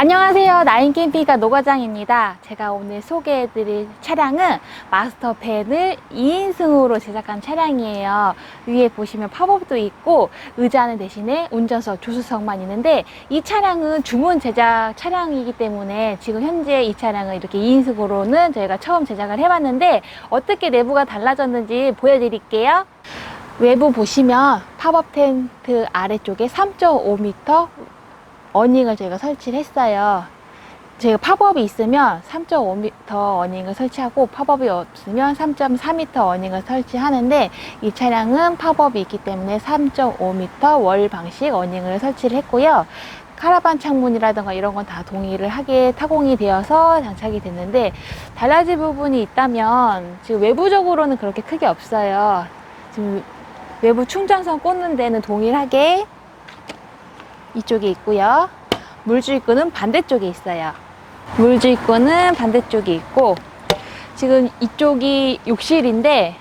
안녕하세요. 나인캠핑카 노과장입니다. 제가 오늘 소개해드릴 차량은 마스터밴을 2인승으로 제작한 차량이에요. 위에 보시면 팝업도 있고 의자는 대신에 운전석 조수석만 있는데 이 차량은 주문 제작 차량이기 때문에 지금 현재 이 차량은 이렇게 2인승으로는 저희가 처음 제작을 해봤는데 어떻게 내부가 달라졌는지 보여드릴게요. 외부 보시면 팝업 텐트 아래쪽에 3.5m 어닝을 저희가 설치를 했어요. 저희가 팝업이 있으면 3.5m 어닝을 설치하고 팝업이 없으면 3.4m 어닝을 설치하는데 이 차량은 팝업이 있기 때문에 3.5m 월 방식 어닝을 설치를 했고요. 카라반 창문이라든가 이런 건 다 동의를 하게 타공이 되어서 장착이 됐는데 달라질 부분이 있다면 지금 외부적으로는 그렇게 크게 없어요. 지금 외부 충전선 꽂는 데는 동일하게 이쪽에 있고요. 물주입구는 반대쪽에 있어요. 물주입구는 반대쪽에 있고 지금 이쪽이 욕실인데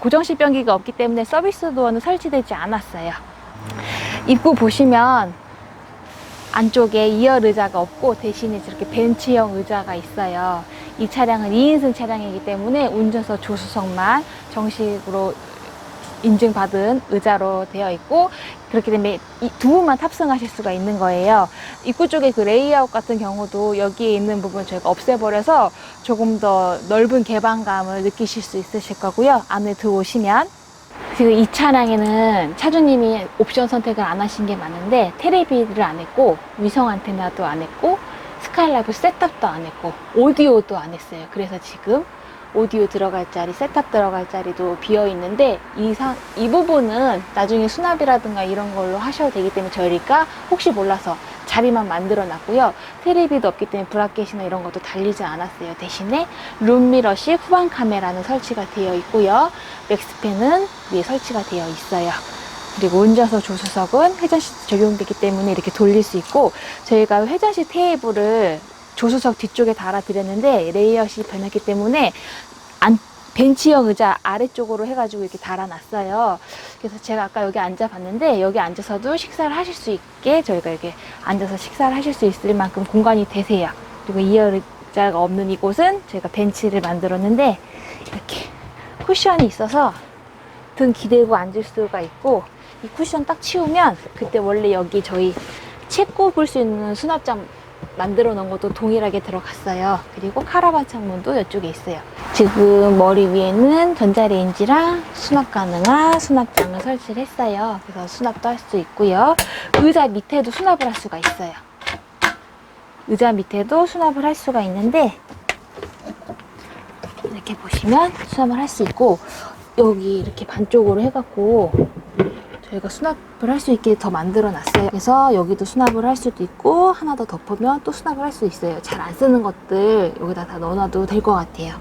고정식 변기가 없기 때문에 서비스 도어는 설치되지 않았어요. 입구 보시면 안쪽에 2열 의자가 없고 대신에 저렇게 벤치형 의자가 있어요. 이 차량은 2인승 차량이기 때문에 운전석 조수석만 정식으로 인증받은 의자로 되어 있고 그렇기 때문에 이두 분만 탑승하실 수가 있는 거예요. 입구 쪽에 그 레이아웃 같은 경우도 여기에 있는 부분 저희가 없애버려서 조금 더 넓은 개방감을 느끼실 수 있으실 거고요. 안에 들어오시면 지금 이 차량에는 차주님이 옵션 선택을 안 하신 게 많은데 테레비를 안 했고 위성 안테나도 안 했고 스카이라이브 셋업도 안 했고 오디오도 안 했어요. 그래서 지금 오디오 들어갈 자리, 셋업 들어갈 자리도 비어 있는데 이, 상, 이 부분은 나중에 수납이라든가 이런 걸로 하셔도 되기 때문에 저희가 혹시 몰라서 자리만 만들어 놨고요. 테레비도 없기 때문에 브라켓이나 이런 것도 달리지 않았어요. 대신에 룸미러식 후방 카메라는 설치가 되어 있고요. 맥스팬은 위에 설치가 되어 있어요. 그리고 운전석 조수석은 회전식 적용되기 때문에 이렇게 돌릴 수 있고 저희가 회전식 테이블을 조수석 뒤쪽에 달아드렸는데 레이아웃이 변했기 때문에 안, 벤치형 의자 아래쪽으로 해가지고 이렇게 달아놨어요. 그래서 제가 아까 여기 앉아봤는데 여기 앉아서도 식사를 하실 수 있게 저희가 이렇게 앉아서 식사를 하실 수 있을 만큼 공간이 되세요. 그리고 이열 의자가 없는 이곳은 저희가 ben치를 만들었는데 이렇게 쿠션이 있어서 등 기대고 앉을 수가 있고 이 쿠션 딱 치우면 그때 원래 여기 저희 책 꼽을 수 있는 수납장 만들어 놓은 것도 동일하게 들어갔어요. 그리고 카라반 창문도 이쪽에 있어요. 지금 머리 위에는 전자레인지랑 수납 가능한 수납장을 설치를 했어요. 그래서 수납도 할 수 있고요. 의자 밑에도 수납을 할 수가 있어요. 의자 밑에도 수납을 할 수가 있는데 이렇게 보시면 수납을 할 수 있고 여기 이렇게 반쪽으로 해갖고 저희가 수납을 할 수 있게 더 만들어 놨어요. 그래서 여기도 수납을 할 수도 있고 하나 더 덮으면 또 수납을 할 수 있어요. 잘 안 쓰는 것들 여기다 다 넣어놔도 될 것 같아요.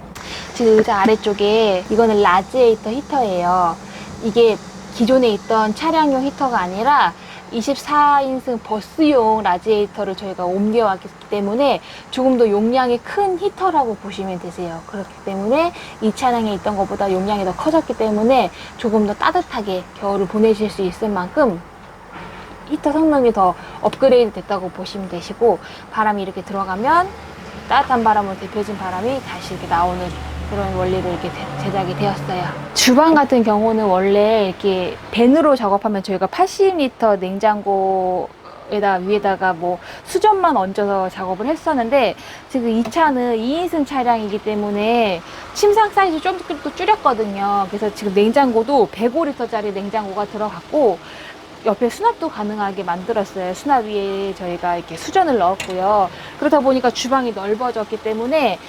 지금 의자 아래쪽에 이거는 라지에이터 히터예요. 이게 기존에 있던 차량용 히터가 아니라 24인승 버스용 라지에이터를 저희가 옮겨왔기 때문에 조금 더 용량이 큰 히터라고 보시면 되세요. 그렇기 때문에 이 차량에 있던 것보다 용량이 더 커졌기 때문에 조금 더 따뜻하게 겨울을 보내실 수 있을 만큼 히터 성능이 더 업그레이드 됐다고 보시면 되시고 바람이 이렇게 들어가면 따뜻한 바람으로 데펴진 바람이 다시 이렇게 나오는 그런 원리로 이렇게 제- 제작이 되었어요. 주방 같은 경우는 원래 이렇게 밴으로 작업하면 저희가 80리터 냉장고 에다 위에다가 뭐 수전만 얹어서 작업을 했었는데 지금 이 차는 2인승 차량이기 때문에 침상 사이즈 좀또 줄였거든요. 그래서 지금 냉장고도 105리터짜리 냉장고가 들어갔고 옆에 수납도 가능하게 만들었어요. 수납 위에 저희가 이렇게 수전을 넣었고요. 그러다 보니까 주방이 넓어졌기 때문에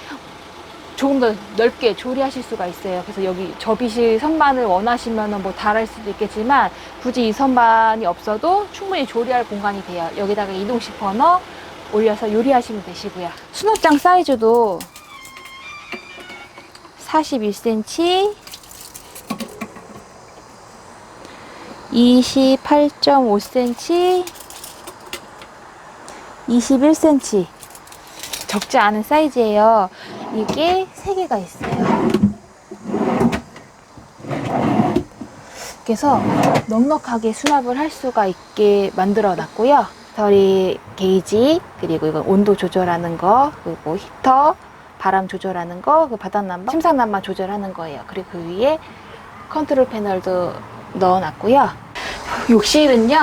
조금 더 넓게 조리하실 수가 있어요. 그래서 여기 접이실 선반을 원하시면 뭐 달할 수도 있겠지만 굳이 이 선반이 없어도 충분히 조리할 공간이 돼요. 여기다가 이동식 버너 올려서 요리하시면 되시고요. 수납장 사이즈도 41cm, 28.5cm, 21cm. 적지 않은 사이즈예요. 이게 3개가 있어요. 그래서 넉넉하게 수납을 할 수가 있게 만들어 놨고요. 배터리 게이지 그리고 이건 온도 조절하는 거 그리고 히터 바람 조절하는 거 그 바닥 난방 침상 난방 조절하는 거예요 그리고 그 위에 컨트롤 패널도 넣어놨고요 욕실은요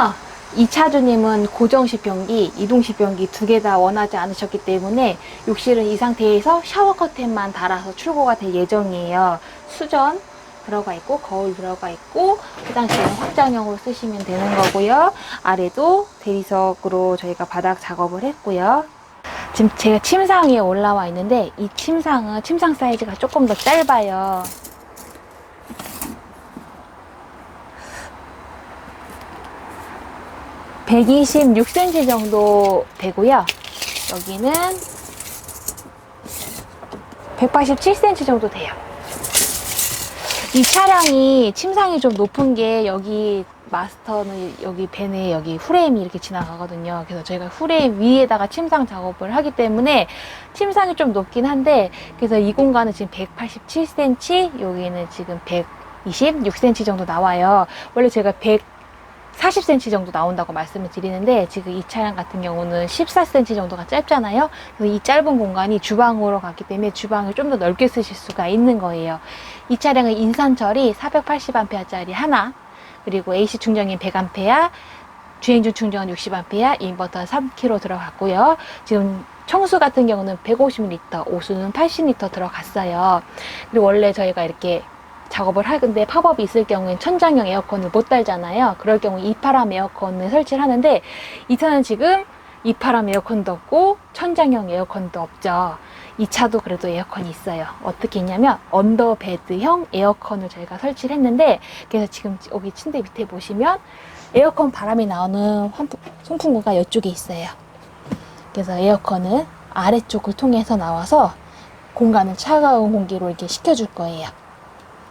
이차주님은 고정식 변기, 이동식 변기 두 개 다 원하지 않으셨기 때문에 욕실은 이 상태에서 샤워 커튼만 달아서 출고가 될 예정이에요. 수전 들어가 있고 거울 들어가 있고 화장실은 확장형으로 쓰시면 되는 거고요. 아래도 대리석으로 저희가 바닥 작업을 했고요. 지금 제가 침상 위에 올라와 있는데 이 침상은 침상 사이즈가 조금 더 짧아요. (126cm) 정도 되고요 여기는 (187cm) 정도 돼요 이 차량이 침상이 좀 높은 게 여기 마스터는 여기 벤에 여기 후레임이 이렇게 지나가거든요. 그래서 저희가 후레임 위에다가 침상 작업을 하기 때문에 침상이 좀 높긴 한데 그래서 이 공간은 지금 187cm, 여기는 지금 126cm 정도 나와요. 원래 제가 140cm 정도 나온다고 말씀을 드리는데 지금 이 차량 같은 경우는 14cm 정도가 짧잖아요. 그래서 이 짧은 공간이 주방으로 갔기 때문에 주방을 좀 더 넓게 쓰실 수가 있는 거예요. 이 차량은 인산철이 480A짜리 하나, 그리고 AC 충전기 100A, 주행중 충전 60A, 인버터 3kg 들어갔고요. 지금 청수 같은 경우는 150L, 오수는 80L 들어갔어요. 그리고 원래 저희가 이렇게 작업을 하는데 팝업이 있을 경우엔 천장형 에어컨을 못 달잖아요. 그럴 경우 이파람 에어컨을 설치를 하는데 이 차는 지금 이파람 에어컨도 없고 천장형 에어컨도 없죠. 이 차도 그래도 에어컨이 있어요. 어떻게 했냐면 언더베드형 에어컨을 저희가 설치를 했는데 그래서 지금 여기 침대 밑에 보시면 에어컨 바람이 나오는 환풍- 송풍구가 이쪽에 있어요. 그래서 에어컨은 아래쪽을 통해서 나와서 공간을 차가운 공기로 이렇게 식혀줄 거예요.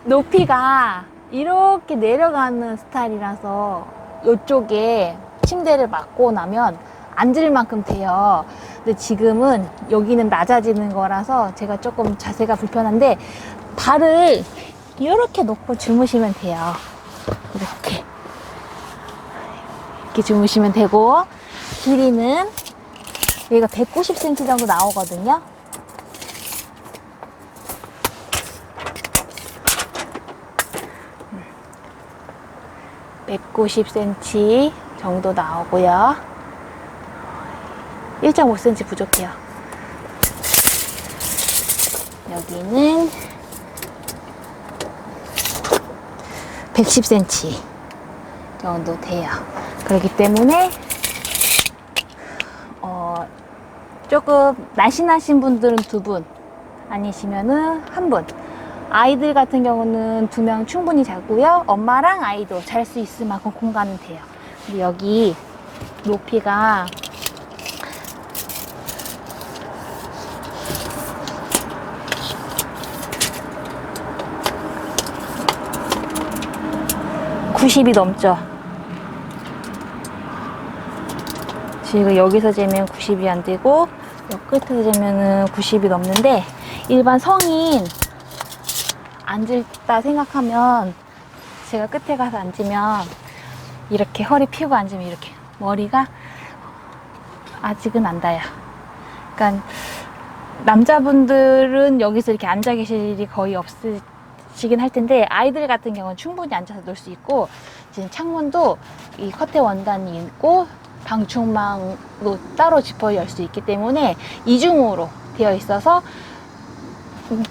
높이가 이렇게 내려가는 스타일이라서 이쪽에 침대를 막고 나면 앉을 만큼 돼요. 근데 지금은 여기는 낮아지는 거라서 제가 조금 자세가 불편한데 발을 이렇게 놓고 주무시면 돼요. 이렇게. 이렇게 주무시면 되고 길이는 여기가 190cm 정도 나오거든요. 190cm 정도 나오고요. 1.5cm 부족해요. 여기는 110cm 정도 돼요. 그렇기 때문에 어, 조금 날씬하신 분들은 두 분, 아니시면은 한 분. 아이들 같은 경우는 두 명 충분히 자고요. 엄마랑 아이도 잘 수 있을 만큼 공간은 돼요. 근데 여기 높이가 (90이) 넘죠. 지금 여기서 재면 90이 안 되고 옆 끝에서 재면은 90이 넘는데 일반 성인 앉을다 생각하면 제가 끝에 가서 앉으면 이렇게 허리 펴고 앉으면 이렇게 머리가 아직은 안 닿아요. 그러니까 남자분들은 여기서 이렇게 앉아 계실 일이 거의 없으시긴 할 텐데 아이들 같은 경우는 충분히 앉아서 놀 수 있고 지금 창문도 이 커튼 원단이 있고 방충망도 따로 짚어 열수 있기 때문에 이중으로 되어 있어서 음,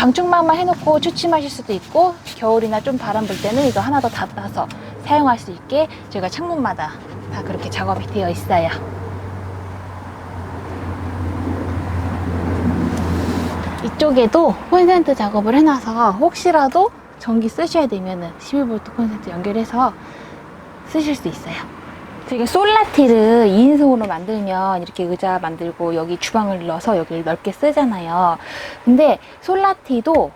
방충망만 해놓고 취침하실 수도 있고 겨울이나 좀 바람 불 때는 이거 하나 더 닫아서 사용할 수 있게 저희가 창문마다 다 그렇게 작업이 되어 있어요. 이쪽에도 콘센트 작업을 해놔서 혹시라도 전기 쓰셔야 되면은 12V 콘센트 연결해서 쓰실 수 있어요. 되게 솔라티를 2인승으로 만들면 이렇게 의자 만들고 여기 주방을 넣어서 여기를 넓게 쓰잖아요. 근데 솔라티도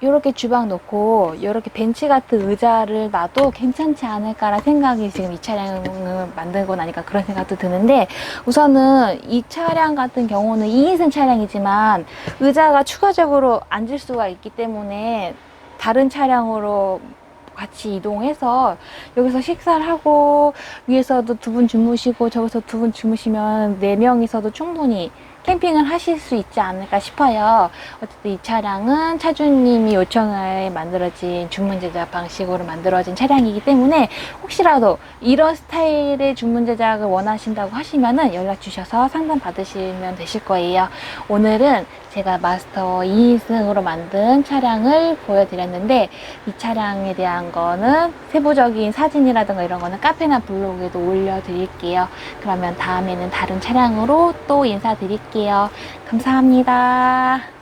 이렇게 주방 놓고 이렇게 벤치 같은 의자를 놔도 괜찮지 않을까라는 생각이 지금 이 차량을 만들고 나니까 그런 생각도 드는데 우선은 이 차량 같은 경우는 2인승 차량이지만 의자가 추가적으로 앉을 수가 있기 때문에 다른 차량으로 같이 이동해서 여기서 식사를 하고 위에서도 두 분 주무시고 저기서 두 분 주무시면 네 명이서도 충분히 캠핑을 하실 수 있지 않을까 싶어요. 어쨌든 이 차량은 차주님이 요청하에 만들어진 주문 제작 방식으로 만들어진 차량이기 때문에 혹시라도 이런 스타일의 주문 제작을 원하신다고 하시면은 연락 주셔서 상담 받으시면 되실 거예요. 오늘은 제가 마스터 2인승으로 만든 차량을 보여드렸는데 이 차량에 대한 거는 세부적인 사진이라든가 이런 거는 카페나 블로그에도 올려드릴게요. 그러면 다음에는 다른 차량으로 또 인사 드릴게요. 감사합니다.